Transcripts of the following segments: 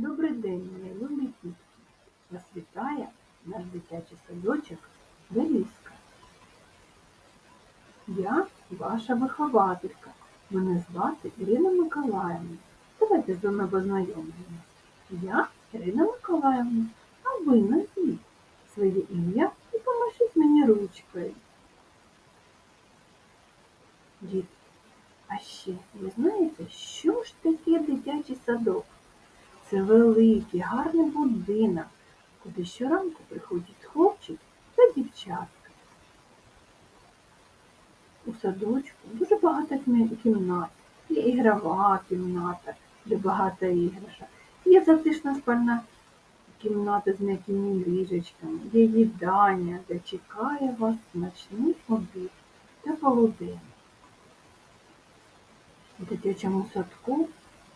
Добрий день, мої любі дітки! Вас вітає наш дитячий садочок Беліска. Я ваша вихователька. Мене звати Ірина Миколаївна. Давайте з вами познайомимося. Я Ірина Миколаївна, а ви назвіть своє ім'я і помашіть мені ручкою. Дітки, а ще ви знаєте, що ж таке дитячий садок? Це великий, гарний будинок, куди щоранку приходять хлопчик та дівчатка. У садочку дуже багато кімнат. Є ігрова кімната, де багато іграшок. Є затишна спальна кімната з м'якими ліжечками, є їдання, де чекає вас смачний обід та полудень. У дитячому садку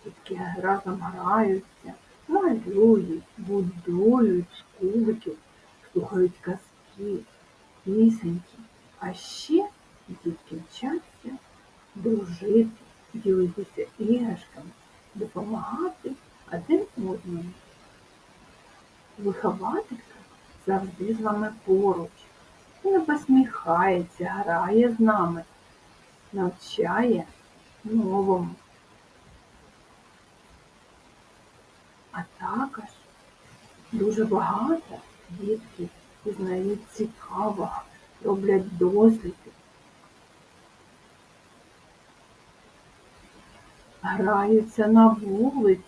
дітки разом граються, малюють, будують з слухають казки, пісеньки. А ще дітки дружити, ділитися іграшками, допомагати один одному. Вихователька завжди з вами поруч. Вона посміхається, грає з нами, навчає новому. А також дуже багато дітки пізнають цікавого, роблять досліди, граються на вулиці.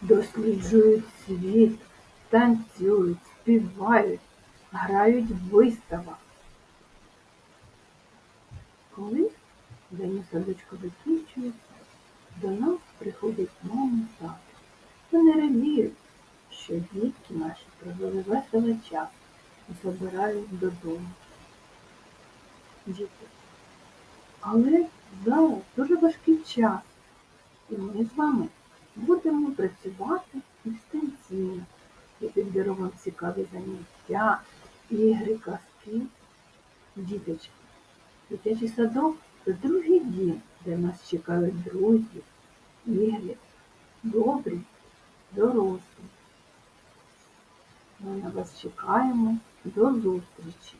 Досліджують світ, танцюють, співають, грають в виставах. Коли день садочку закінчується, до нас приходять мами і тати. Вони радіють, що дітки наші провели веселий час і забирають додому. Діти. Але зараз дуже важкий час, і ми з вами будемо працювати дистанційно. Я підберу вам цікаві заняття, ігри, казки, діточки. Дитячий садок це другий дім, де нас чекають друзі, ігри, добрі, дорослі. Ми на вас чекаємо. До зустрічі!